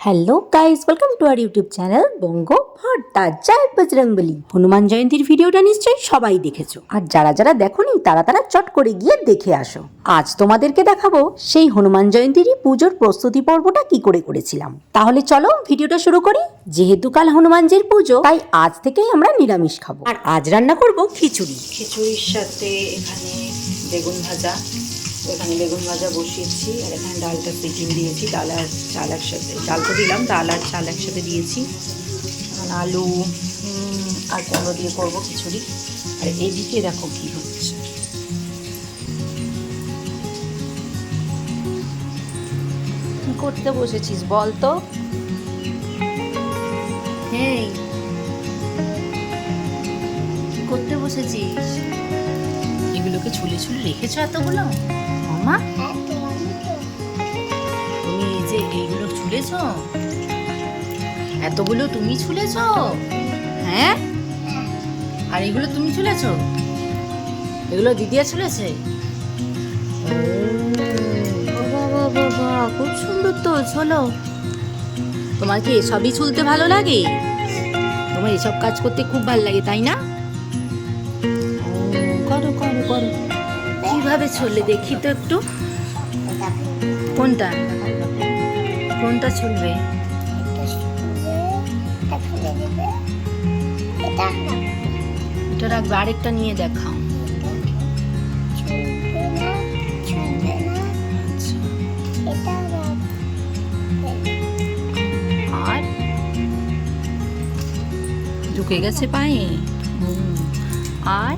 Hello guys welcome to our YouTube channel Banga Bharta জয় বজরংবলী হনুমান জয়ন্তীর ভিডিওটা নিশ্চয়ই সবাই দেখেছ। আর যারা যারা দেখোনি, তারা তারা চট করে গিয়ে দেখে আসো। আজ তোমাদেরকে দেখাবো সেই হনুমান জয়ন্তীরই পুজোর প্রস্তুতি পর্বটা কি করে করেছিলাম। তাহলে চলো ভিডিওটা শুরু করি। যেহেতু কাল হনুমানজির পুজো, তাই আজ থেকেই আমরা নিরামিষ খাব। আর আজ রান্না করব খিচুড়ি। খিচুড়ির সাথে এখানে বেগুন ভাজা এখানে বেগুন ভাজা বসিয়েছি আর এখানে ডালটা সিটিং দিয়েছি। ডাল আর চাল একসাথে চাল তো দিলাম ডাল আর চাল একসাথে দিয়েছি। এখন আলু আর কুমড়ো দিয়ে করব খিচুড়ি। আর এদিকে দেখো কি হচ্ছে। কি করতে বসেছিস বল তো? কি করতে বসেছিস? এগুলোকে ছুলে ছুলে রেখেছো এতগুলো? মামা তুমি যে এইগুলো ছুলেছ? এতগুলো তুমি ছুলেছ? হ্যাঁ? আর এগুলো তুমি ছুলেছ? এগুলো দিদিয়া ছুলেছে? খুব সুন্দর তো, চলো। তোমার কি এসবই ছুলতে ভালো লাগে? তোমার এসব কাজ করতে খুব ভালো লাগে, তাই না? কীভাবে ছড়লে দেখি তো একটু। কোনটা? কোনটা ছুলবে রাখবে, আরেকটা নিয়ে দেখাও। আর? ঢুকে গেছে পায়ে? আর?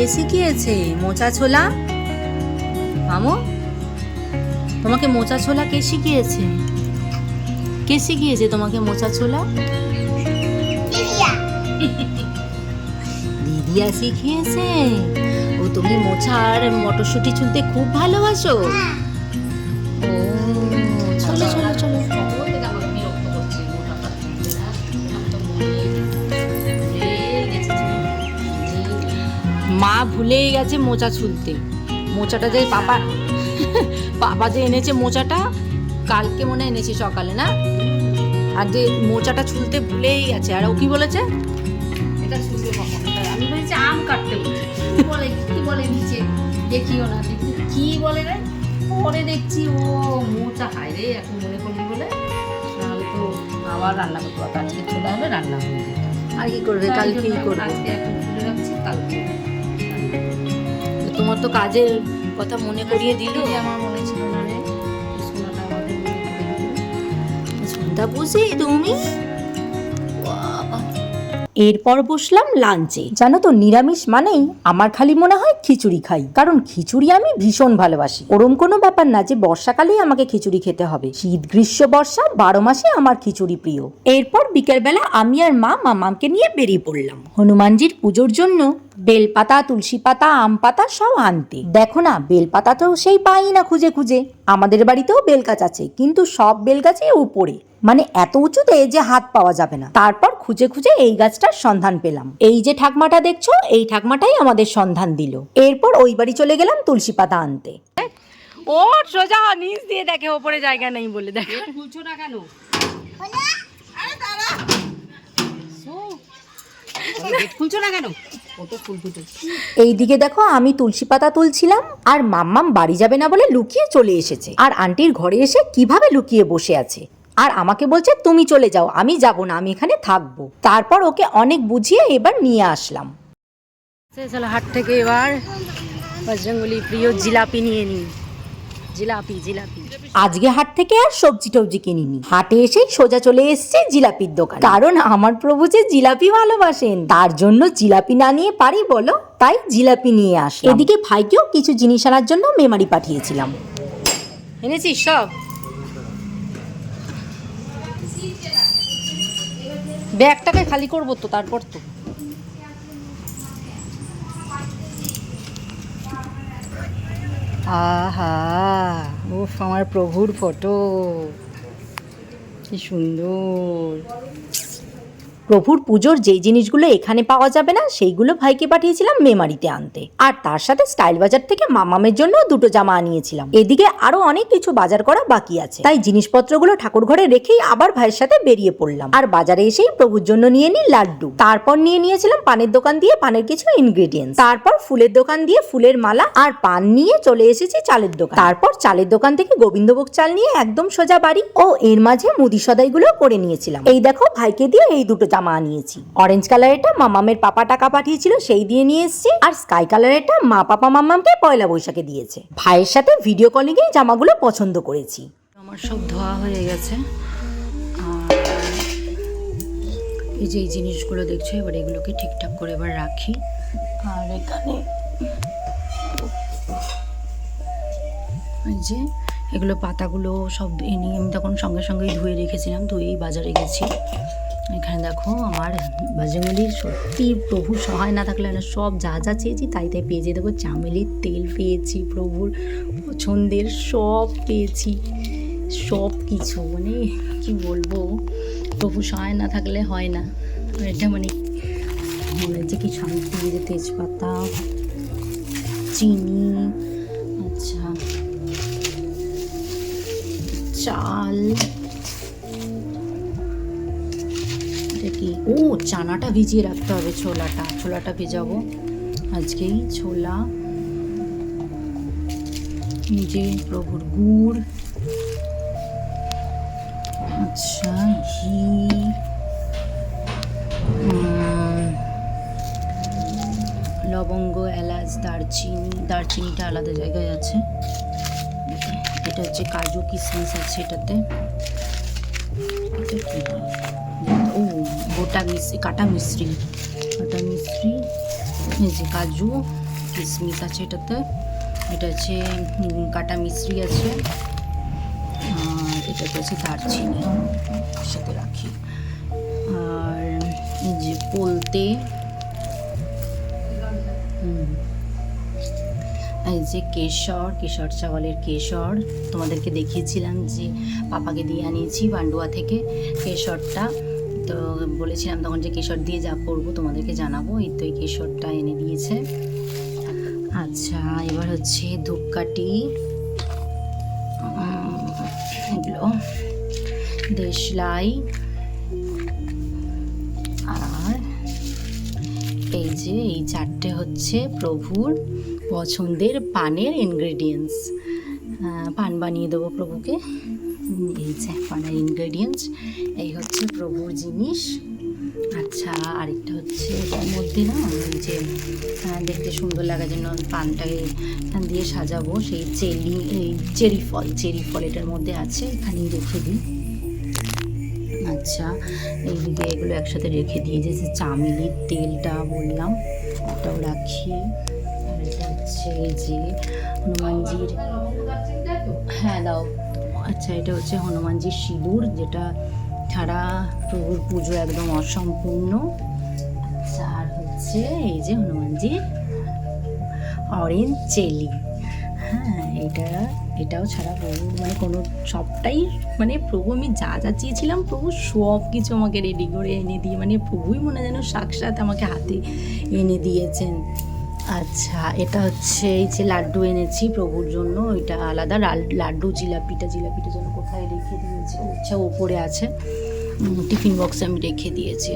কে শিখিয়েছে মোচা ছোলা? মামু তোমাকে মোচা ছোলা কে শিখিয়েছে? কে শিখিয়েছে তোমাকে মোচা ছোলা? দিদিয়া। শিখিয়েছে? ও তুমি মোচা আর মটরশুঁটি ছুলতে খুব ভালোবাসো। মা ভুলেই গেছে মোচা ছুলতে। মোচাটা যে পাপা পাপা যে এনেছে মোচাটা কালকে মনে এনেছে সকালে না? আর যে মোচাটা ছুলতে ভুলেই গেছে। আর ও কি বলেছে? এটা কখন? আমি বলেছি আম কাটতে কি বলে কি বলে নিচে? দেখিও না দেখি কি বলে রে? পরে দেখছি ও মোচা খায় রে এখন মনে করলি বলে। নাহলে তো আবার রান্না করতে আজকে চলে হলে রান্না হয়ে আর কি করবে? কালকেই করবে। আজকে এখন তোমার তো কাজের কথা মনে করিয়ে দিল। আমার মনে ছিল সন্ধ্যা বুঝি তুমি? এরপর বসলাম লাঞ্চে। জানো তো নিরামিষ মানেই আমার খালি মনে হয় খিচুড়ি খাই। কারণ খিচুড়ি আমি ভীষণ ভালোবাসি। ওরম কোনো ব্যাপার না যে বর্ষাকালেই আমাকে খিচুড়ি খেতে হবে। শীত গ্রীষ্ম বর্ষা বারো মাসে আমার খিচুড়ি প্রিয়। এরপর বিকেলবেলা আমি আর মা মামাকে নিয়ে বেরিয়ে পড়লাম। হনুমানজির পুজোর জন্য বেলপাতা তুলসী পাতা আম পাতা সব আনতে। দেখো না বেলপাতা তো সেই পাই না খুঁজে খুঁজে। আমাদের বাড়িতেও বেল গাছ আছে কিন্তু সব বেল গাছই উপরে। মানে এত উঁচুতে যে হাত পাওয়া যাবে না। তারপর খুঁজে খুঁজে এই গাছটার সন্ধান পেলাম। এই যে ঠাকমাটা দেখছ এই ঠাকমাটাই আমাদের সন্ধান দিল। এরপর ওই বাড়ি চলে গেলাম তুলসী পাতা আনতে। ও সোজা নিচ দিয়ে দেখে ওপরে জায়গা নেই বলে দেখে। না কেন গেট খুলছো না কেন? কত ফুল ফুটে এইদিকে দেখো আমি তুলসী পাতা তুলছিলাম আর মাম্মাম বাড়ি যাবে না বলে লুকিয়ে চলে এসেছে। আর আন্টির ঘরে এসে কীভাবে লুকিয়ে বসে আছে? আর আমাকে বলছে তুমি চলে যাও আমি যাব না আমি এখানে থাকব। তারপর ওকে অনেক বুঝিয়ে এবার নিয়ে আসলাম। হাট থেকে এবার বজরঙ্গলি প্রিয় জিলাপি নিয়ে নিই। জিলাপি জিলাপি। আজকে হাট থেকে আর সবজি টবজি কিনিনি। হাটে এসে সোজা চলে এসেছে জিলাপির দোকান। কারণ আমার প্রভু যে জিলাপি ভালোবাসেন তার জন্য জিলাপি না নিয়ে পারি বলো? তাই জিলাপি নিয়ে আস এদিকে ভাইকেও কিছু জিনিস আনার জন্য মেমারি পাঠিয়েছিলাম। এনেছিস সব? ব্যাগটাকে খালি করব তো তারপর তো। আহা উফ আমার প্রভুর ফটো কি সুন্দর। প্রভুর পুজোর যেই জিনিসগুলো এখানে পাওয়া যাবে না, সেইগুলো ভাইকে পাঠিয়েছিলাম মেমারিতে আনতে। আর তার সাথে স্টাইল বাজার থেকে মামামের জন্য দুটো জামা আনিয়েছিলাম। এদিকে আরও অনেক কিছু বাজার করা বাকি আছে। তাই জিনিসপত্রগুলো ঠাকুর ঘরে রেখেই আবার ভাইয়ের সাথে বেরিয়ে পড়লাম। আর বাজারে এসেই প্রভুর জন্য নিয়ে নিই লাড্ডু। তারপর নিয়ে নিয়েছিলাম পানের দোকান দিয়ে পানের কিছু ইনগ্রেডিয়েন্টস তারপর ফুলের দোকান দিয়ে ফুলের মালা আর পান নিয়ে চলে এসেছি চালের দোকান। তারপর চালের দোকান থেকে গোবিন্দভোগ চাল নিয়ে একদম সোজা বাড়ি ও এর মাঝে মুদি সদাইগুলো করে নিয়েছিলাম। এই দেখো, ভাইকে দিয়ে এই দুটো জামা আনিয়েছি অরেঞ্জ কালারেরটা মামামের পাপা টাকা পাঠিয়েছিল, সেই দিয়ে নিয়ে এসেছি। আর স্কাই কালারেরটা মা পাপা মামামকে পয়লা বৈশাখে দিয়েছে। ভাইয়ের সাথে ভিডিও কলিং এই জামাগুলো পছন্দ করেছি। আমার সব ধোয়া হয়ে গেছে। এই যে এই জিনিসগুলো দেখছ, এবার এগুলোকে ঠিকঠাক করে এবার রাখি। আর এখানে যে এগুলো পাতাগুলো সব এনে আমি তখন সঙ্গে সঙ্গেই ধুয়ে রেখেছিলাম, ধুয়েই বাজারে গেছি। এখানে দেখো আমার বাজারগুলির সত্যি প্রভুর সহায় না থাকলে না সব যা যা চেয়েছি তাই তাই পেয়েছি দেখো চামেলির তেল পেয়েছি প্রভুর, পছন্দের সব পেয়েছি। সব কিছু মানে কি বলব প্রভু সহায় না থাকলে হয় না। এটা মানে মনে হচ্ছে কি শান্তি যে তেজপাতা, চিনি আচ্ছা চাল। এটা কি? ও, চানাটা ভিজিয়ে রাখতে হবে ছোলাটা। ছোলাটা ভেজাবো। আজকেই ছোলা, নিজে প্রভুর গুড় আচ্ছা ঘি লবঙ্গ, এলাচ, দারচিনি। দারচিনিটা আলাদা জায়গায় আছে। এটা হচ্ছে কাজু কিশমিশ আছে এটাতে। এটা কি গোটা মিশ্রি কাটা মিশ্রি। কাটা মিশ্রি এই যে কাজু কিশমিশ আছে এটাতে। এটা উম, কাটা মিশ্রি আছে। আর এটাতে আছে দারচিনি। সাথে রাখি। আর এই যে পোলতে এই যে কেশর কেশর চাওয়ালের কেশর। তোমাদেরকে দেখিয়েছিলাম যে পাপাকে দিয়ে আনিয়েছি পান্ডুয়া থেকে। কেশরটা তো বলেছিলাম তখন যে কেশর দিয়ে যা করব তোমাদেরকে জানাব। এই তো এই কেশরটা এনে দিয়েছে। আচ্ছা এবার হচ্ছে ধূপকাঠি। এগুলো। দেশলাই। আর এই যে এই চারটে হচ্ছে প্রভুর পছন্দের পানের ইনগ্রেডিয়েন্টস পান বানিয়ে দেবো প্রভুকে। এই যে পানের ইনগ্রেডিয়েন্টস এই হচ্ছে প্রভুর জিনিস। আচ্ছা আরেকটা হচ্ছে মধ্যে না যে দেখতে সুন্দর লাগার জন্য পানটাকে দিয়ে সাজাবো। সেই চেলি, এই চেরি ফল চেরি ফল এটার মধ্যে আছে, এখানেই রেখে দিই। আচ্ছা এইদিকে এগুলো একসাথে রেখে দিয়ে যে চামেলির তেলটা বললাম, ওটাও রাখি। হচ্ছে যে হনুমানজির হ্যাঁ দাও। আচ্ছা এটা হচ্ছে হনুমানজির সিঁদুর, যেটা ছাড়া প্রভুর পুজো একদম অসম্পূর্ণ। আর হচ্ছে এই যে হনুমানজির অরেঞ্জ চেলি হ্যাঁ এটা, এটাও ছাড়া প্রভু মানে কোনো, সবটাই মানে প্রভু, আমি যা যা চেয়েছিলাম, প্রভু সব কিছু আমাকে রেডি করে এনে দিয়ে মানে প্রভুই মনে যেন সাক্ষাৎ আমাকে হাতে এনে দিয়েছেন। আচ্ছা এটা হচ্ছে, এই যে লাড্ডু এনেছি প্রভুর জন্য, ওইটা আলাদা লাড্ডু, জিলাপিটা জিলাপিটা যেন কোথায় রেখে দিয়েছে আচ্ছা ওপরে আছে। টিফিন বক্সে আমি রেখে দিয়েছি।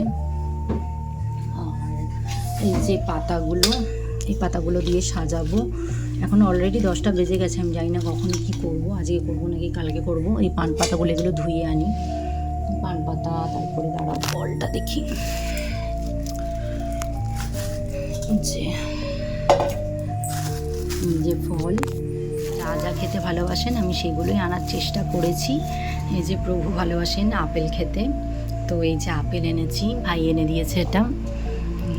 আর এই যে পাতাগুলো, এই পাতাগুলো দিয়ে সাজাবো। এখন অলরেডি দশটা বেজে গেছে, আমি জানি না কখন কি করব, আজকে করব নাকি কালকে করব। এই পান পাতাগুলো এগুলো ধুয়ে আনি। পান পাতা, তারপরে দাঁড়া ফলটা দেখি। যে যে ফল, যা যা খেতে ভালোবাসেন, আমি সেগুলোই আনার চেষ্টা করেছি। এই যে প্রভু ভালোবাসেন আপেল খেতে, তো এই যে আপেল এনেছি, ভাই এনে দিয়েছে এটা।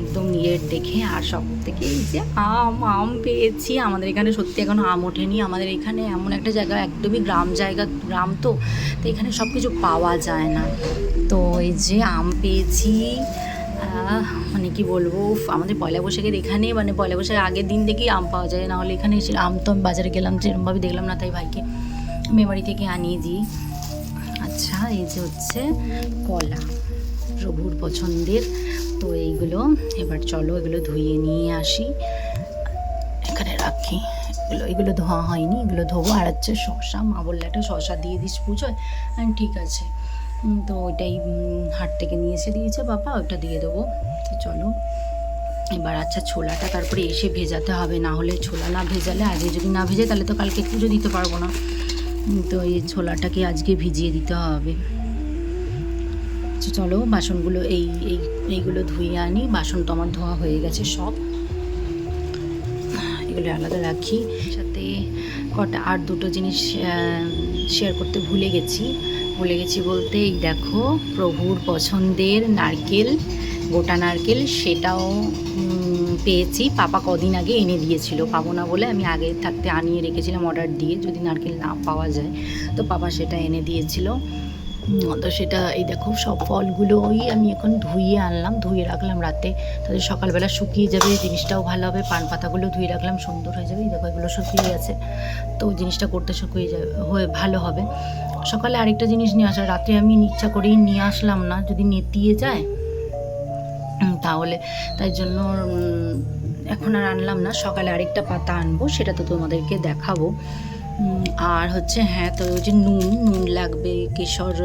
একদম ইয়ের দেখে, আর সব থেকে এই যে আম আম পেয়েছি। আমাদের এখানে সত্যি এখনও আম ওঠেনি। আমাদের এখানে এমন একটা জায়গা, একদমই গ্রাম জায়গা, গ্রাম তো তো এখানে সব কিছু পাওয়া যায় না। তো এই যে আম পেয়েছি মানে কি বলব আমাদের পয়লা বৈশাখের এখানে মানে পয়লা বৈশাখের আগের দিন থেকেই আম পাওয়া যায়। নাহলে এখানে এসে আম তো আমি বাজারে গেলাম যেরকমভাবে দেখলাম না, তাই ভাইকে মেমারি থেকে আনিয়ে দিই। এই যে হচ্ছে কলা প্রভুর পছন্দের। তো এইগুলো এবার চলো এগুলো ধুয়ে নিয়ে আসি। এখানে রাখি। এগুলো এগুলো ধোয়া হয়নি, এগুলো ধোবো। আর হচ্ছে শশা মা বললে একটা শশা দিয়ে দিস পুজোয়। ঠিক আছে। তো ওইটাই হাট থেকে নিয়ে এসে দিয়েছে বাবা ওটা দিয়ে দেবো। তো চলো। এবার আচ্ছা ছোলাটা তারপরে এসে ভেজাতে হবে। না হলে ছোলা না ভেজালে, আজকে যদি না ভেজে তাহলে তো কালকে পুজো দিতে পারব না। তো এই ছোলাটাকে আজকে ভিজিয়ে দিতে হবে। চলো, বাসনগুলো এই এই, এইগুলো ধুয়ে আনি। বাসন তো আমার ধোয়া হয়ে গেছে সব। এগুলো আলাদা রাখি। সাথে কটা, আর দুটো জিনিস শেয়ার করতে ভুলে গেছি। ভুলে গেছি বলতে, এই দেখো, প্রভুর পছন্দের নারকেল, গোটা নারকেল, সেটাও পেয়েছি। পাপা কদিন আগে এনে দিয়েছিল। পাবো না বলে আমি আগে থাকতে আনিয়ে রেখেছিলাম অর্ডার দিয়ে, যদি নারকেল না পাওয়া যায়। তো পাপা সেটা এনে দিয়েছিল। তো সেটা এই দেখো, সব ফলগুলোই আমি এখন ধুইয়ে আনলাম। ধুয়ে রাখলাম রাতে। তাহলে সকালবেলা শুকিয়ে যাবে, জিনিসটাও ভালো হবে। পান পাতাগুলো ধুয়ে রাখলাম, সুন্দর হয়ে যাবে। এই দেখো, এগুলো শুকিয়ে গেছে। তো জিনিসটা করতে শুকিয়ে যাবে, হয়ে ভালো হবে। সকালে আরেকটা জিনিস নিয়ে আসা রাত্রে আমি ইচ্ছা করেই নিয়ে আসলাম না। যদি নেতিয়ে যায় তাহলে তাই জন্য এখন আর আনলাম না। সকালে আরেকটা পাতা আনব, সেটা তো তোমাদেরকে দেখাবো। আর হচ্ছে হ্যাঁ তো ওই যে নুন নুন লাগবে, কেশর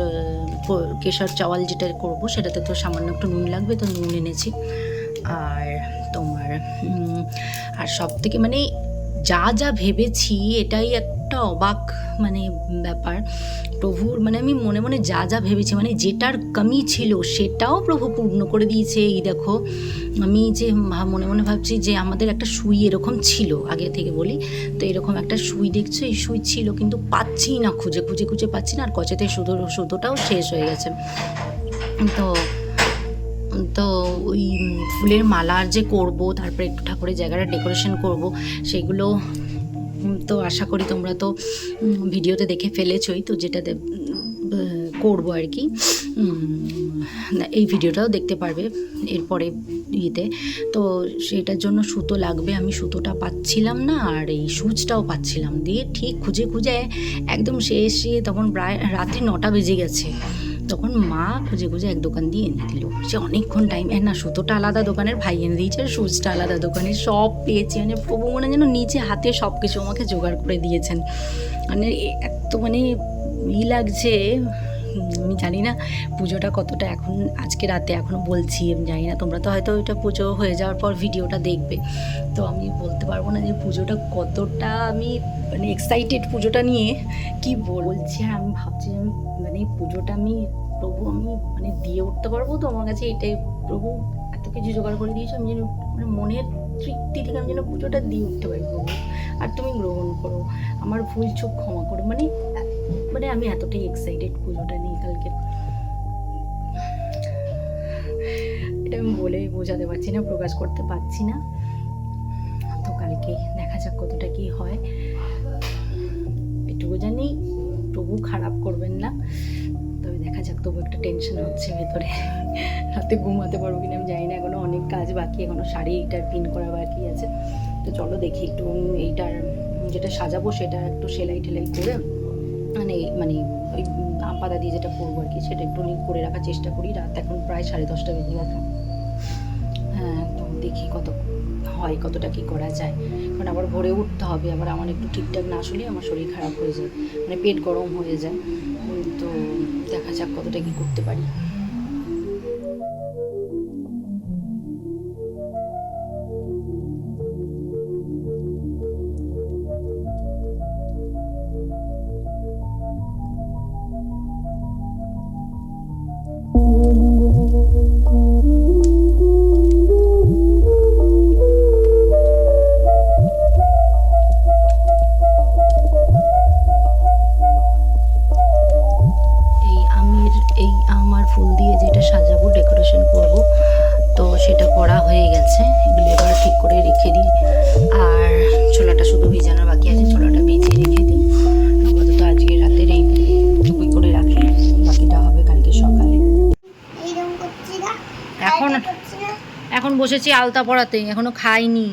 কেশর চাওয়াল যেটা করব, সেটাতে তো সামান্য একটু নুন লাগবে, তো নুন এনেছি। আর তোমার আর সব থেকে মানে যা যা ভেবেছি, এটাই একটা অবাক মানে ব্যাপার। প্রভুর মানে আমি মনে মনে যা যা ভেবেছি মানে যেটার কমি ছিল সেটাও প্রভু পূর্ণ করে দিয়েছে। এই দেখো, আমি যে মনে মনে ভাবছি যে আমাদের একটা সুই এরকম ছিল, আগে থেকে বলি। তো এরকম একটা সুই দেখছ, এই সুই ছিল কিন্তু পাচ্ছি না খুঁজে খুঁজে খুঁজে পাচ্ছি না, আর কচেতে সুতো সুতোটাও শেষ হয়ে গেছে। তো তো ওই ফুলের মালার যে করব, তারপরে একটু ঠাকুরের জায়গাটা ডেকোরেশন করব, সেগুলো তো আশা করি তোমরা তো ভিডিওতে দেখে ফেলেছই, তো যেটাতে করব আর কি। এই ভিডিওটাও দেখতে পারবে এরপরে ইয়েতে। তো সেটার জন্য সুতো লাগবে, আমি সুতোটা পাচ্ছিলাম না, আর এই সুচটাও পাচ্ছিলাম। দিয়ে ঠিক খুঁজে খুঁজে একদম শেষে তখন প্রায় রাত্রি নটা বেজে গেছে। তখন মা খুঁজে খুঁজে এক দোকান দিয়ে এনে দিল। সে অনেকক্ষণ টাইম হ্যাঁ না, সুতোটা আলাদা দোকানের, ভাই এনে দিয়েছে আর আলাদা দোকানের, সব পেয়েছি। মানে প্রভু মনে যেন নিচে হাতে সব কিছু আমাকে জোগাড় করে দিয়েছেন। মানে এত মানে ই লাগছে। আমি জানি না পুজোটা কতটা এখন, আজকে রাতে এখনও বলছি, আমি জানি না, তোমরা তো হয়তো ওইটা পুজো হয়ে যাওয়ার পর ভিডিওটা দেখবে। তো আমি বলতে পারব না যে পুজোটা কতটা আমি মানে এক্সাইটেড পুজোটা নিয়ে কি বলছি আর আমি ভাবছি আমি মানে পুজোটা আমি প্রভু আমি মানে দিয়ে উঠতে পারব তো আমার কাছে এটাই, প্রভু এত কিছু জোগাড় করে দিয়েছ, আমি যেন মানে মনের তৃপ্তি থেকে আমি যেন পুজোটা দিয়ে উঠতে পারি প্রভু। আর তুমি গ্রহণ করো, আমার ভুল চোখ ক্ষমা করো মানে মানে আমি এতটাই এক্সাইটেড পুজোটা নিয়ে কালকে। এটা আমি বলে বোঝাতে পারছি না, প্রকাশ করতে পারছি না। তো কালকে দেখা যাক কতটা কি হয়। এটুকু জানি তবু খারাপ করবেন না। তবে দেখা যাক, তবু একটা টেনশন হচ্ছে ভেতরে। রাতে ঘুমাতে পারব কিনা আমি জানি না, এখনও অনেক কাজ বাকি, এখনও শাড়ি এইটার পিন করা বাকি আছে। তো চলো দেখি একটু এইটার, যেটা সাজাবো সেটা একটু সেলাই টেলাই করে মানে মানে ওই আম পাতা দিয়ে যেটা করব আর কি, সেটা একটু করে রাখার চেষ্টা করি। রাত এখন প্রায় সাড়ে দশটা বেজে গেছে। হ্যাঁ তো দেখি কত হয়, কতটা কি করা যায়। কারণ আবার ভরে উঠতে হবে, আবার আমার একটু ঠিকঠাক না আসলে আমার শরীর খারাপ হয়ে যায়। মানে পেট গরম হয়ে যায়। তো দেখা যাক কতটা কি করতে পারি। এখন বসেছি আলতা পড়াতে এখনও খাইনি।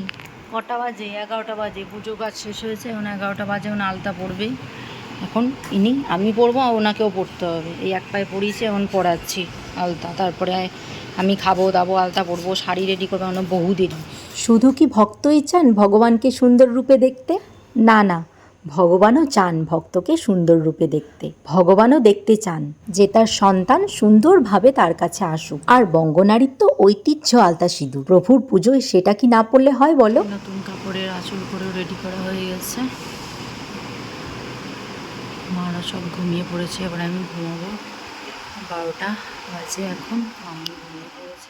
কটা বাজে? এগারোটা বাজে। পুজো কাজ শেষ হয়েছে এখন এগারোটা বাজে এখন আলতা পড়বে এখন ইনি আমি পড়ব আর ওনাকেও পড়তে হবে। এই এক পায়ে পড়িয়েছি এখন পড়াচ্ছি আলতা। তারপরে আমি খাব দাবো আলতা পরবো শাড়ি রেডি করব আমার বহু দেরি শুধু কি ভক্তই চান ভগবানকে সুন্দর রূপে দেখতে? না না। ভগবানও চান ভক্তকে সুন্দর রূপে দেখতে। ভগবানও দেখতে চান যে তার সন্তান সুন্দরভাবে তার কাছে আসুক। আর বঙ্গনারীর তো ঐতিহ্য আলতা সিঁদুর। প্রভুর পুজোয় সেটা কি না পড়লে হয় বলো? নতুন কাপড়ের আঁচল করেও রেডি করা হয়ে গেছে। মারা সব ঘুমিয়ে পড়েছে, এবার আমি ঘুমাবো। বারোটা বাজে এখন, আমি ঘুমিয়ে পড়েছে।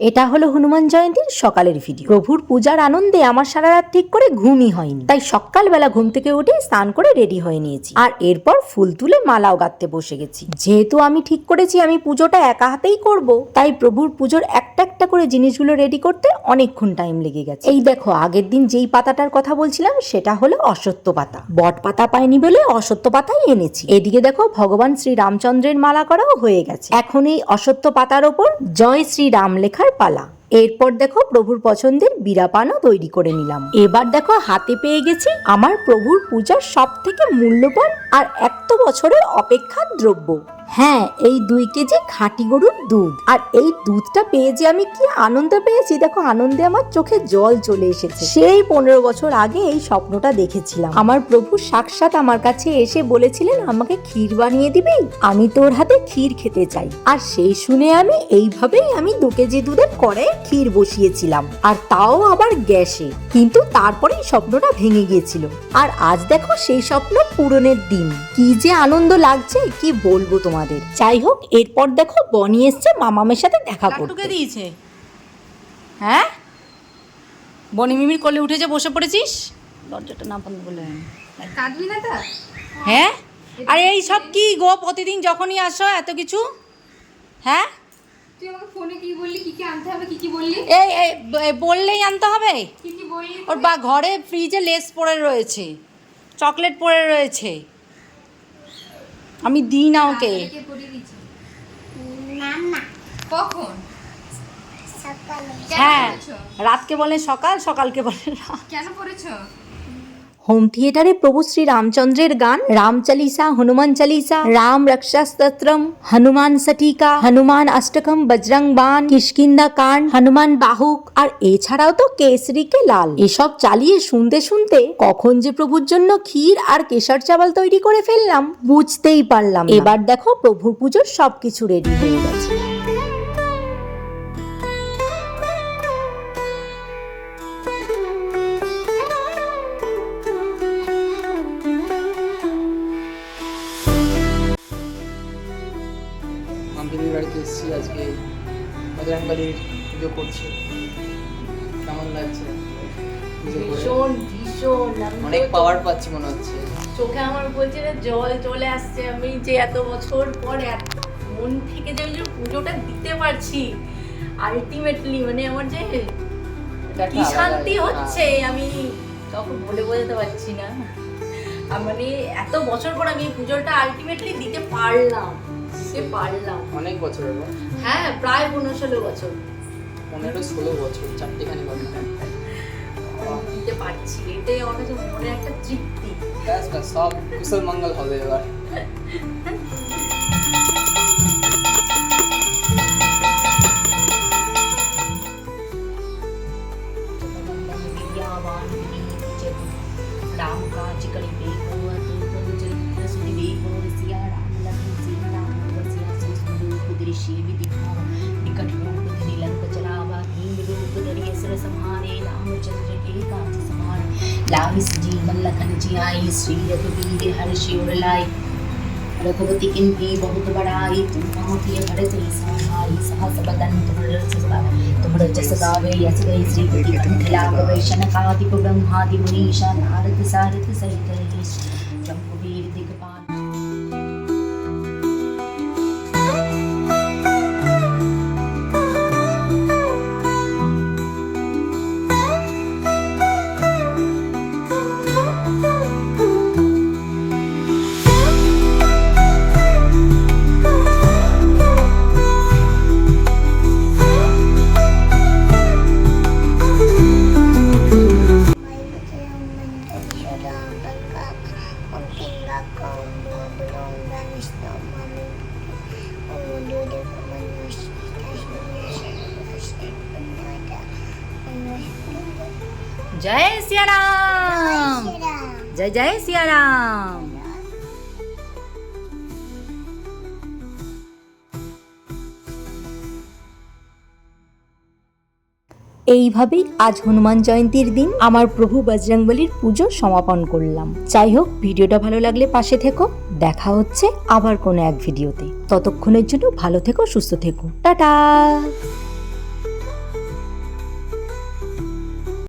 এটা হলো হনুমান জয়ন্তীর সকালের ভিডিও প্রভুর পূজার আনন্দে আমার সারা রাত ঠিক করে ঘুমই হয়নি। তাই সকালবেলা ঘুম থেকে উঠে স্নান করে রেডি হয়ে নিয়েছি। আর এরপর ফুল তুলে মালাও গাঁথতে বসে গেছি। যেহেতু আমি ঠিক করেছি আমি পুজোটা একা হাতেই করব, তাই প্রভুর পুজোর একটা একটা করে জিনিসগুলো রেডি করতে অনেকক্ষণ টাইম লেগে গেছে। এই দেখো, আগের দিন যেই পাতাটার কথা বলছিলাম, সেটা হলো অসত্য পাতা। বট পাতা পাইনি বলে অসত্য পাতাই এনেছি। এদিকে দেখো, ভগবান শ্রী রামচন্দ্রের মালা করাও হয়ে গেছে। এখন এই অসত্য পাতার ওপর জয় শ্রী রাম লেখার পালা। এরপর দেখো প্রভুর পছন্দের বিরাপানও তৈরি করে নিলাম। এবার দেখো হাতে পেয়ে গেছি আমার প্রভুর পূজার সব থেকে মূল্যবান আর এত বছরের অপেক্ষার দ্রব্য। হ্যাঁ এই দুই কেজি খাঁটি গরুর দুধ। আর এই দুধটা পেয়ে যে আমি কি আনন্দ পেয়েছি, দেখো আনন্দে আমার চোখে জল চলে এসেছে। সেই পনেরো বছর আগে এই স্বপ্নটা দেখেছিলাম। আমার প্রভু সাক্ষাৎ আমার কাছে এসে বলেছিলেন, আমাকে ক্ষীর বানিয়ে দিবি, আমি তোর হাতে ক্ষীর খেতে চাই। আর সেই শুনে আমি এইভাবেই আমি দু কেজি দুধের করে ক্ষীর বসিয়েছিলাম। আর তাও আবার গ্যাসে। কিন্তু তারপরেই স্বপ্নটা ভেঙে গিয়েছিল। আর আজ দেখো সেই স্বপ্ন পূরণের দিন। কি যে আনন্দ লাগছে, কি বলব তোমাদের যাই হোক এরপর দেখো বনি এসছে মামামের সাথে দেখা করতে। দিয়েছে? হ্যাঁ? বনি মিমির কোলে উঠে যে বসে পড়েছিস? দরজাটা না বন্ধ বলে কাটবি না। তা? হ্যাঁ? আর এই সব কি গো প্রতিদিন যখনই আসো এত কিছু? হ্যাঁ? তুই আমাকে ফোনে কি বললি? কি কি আনতে হবে? কি কি বললি? এই এই বললেই আনতে হবে? কি কি বললি ওর বা ঘরে ফ্রিজে লেস পড়ে রয়েছে চকলেট পড়ে রয়েছে। আমি দিই না ওকে। কখন? হ্যাঁ রাতকে বলে সকাল সকালকে বলে রাত। কেন পড়েছো? হোম থিয়েটারে প্রভু শ্রী রামচন্দ্রের গান, রাম চালিসা, হনুমান চালিসা, রাম রক্ষা স্তোত্রম হনুমান সটিকা হনুমান অষ্টকম বজরং বান কিষ্কিন্দা কান হনুমান বাহুক, আর এছাড়াও তো কেসরিকে লাল। এসব চালিয়ে শুনতে শুনতে কখন যে প্রভুর জন্য ক্ষীর আর কেশর চাওয়াল তৈরি করে ফেললাম, বুঝতেই পারলাম এবার দেখো প্রভুর পুজোর সবকিছু রেডি হয়ে গেছে। বজরংবলির পুজো করছি। কেমন লাগছে? ভীষণ ভীষণ অনেক পাওয়ার পাচ্ছি মনে হচ্ছে। চোখে আমার বলছে না জল চলে আসছে আমি যে এত বছর পর এত মন থেকে যে যে পুজোটা দিতে পারছি আলটিমেটলি মানে আমার যে কি শান্তি। হচ্ছে আমি তখন বলে বোঝাতে পারছি না। মানে এত বছর পর আমি পুজোটা আলটিমেটলি দিতে পারলাম দিতে পারলাম। অনেক বছর হলো হ্যাঁ প্রায় পনেরো ষোলো বছর। পনেরো ষোলো বছর চারটেখানি বছর। দিতে পারছি এটাই আমার কাছে মনে একটা তৃপ্তি। ব্যাস ব্যাস সব কুশল মঙ্গল হবে এবার। लाविस जी मल्लखन जी आई श्री रघुवीर हर्ष उड़लाई रघुपति किम भी बहुत बड़ाई तुम मम प्रिय भरत ही संहारी सहस बदन तुमर जस गावे यस गई श्री प्रति कंठला गवे शनकादि ब्रह्मादि मुनीषा नारद सारथि सहित জয় সিয়ারাম। রাম জয় জয় সিয়ারাম। এইভাবেই আজ হনুমান জয়ন্তীর দিন আমার প্রভু বজরংবলির পুজো সমাপন করলাম। যাই হোক ভিডিওটা ভালো লাগলে পাশে থেকো। দেখা হচ্ছে আবার কোনো এক ভিডিওতে। ততক্ষণের জন্য ভালো থেকো সুস্থ থেকো। টাটা!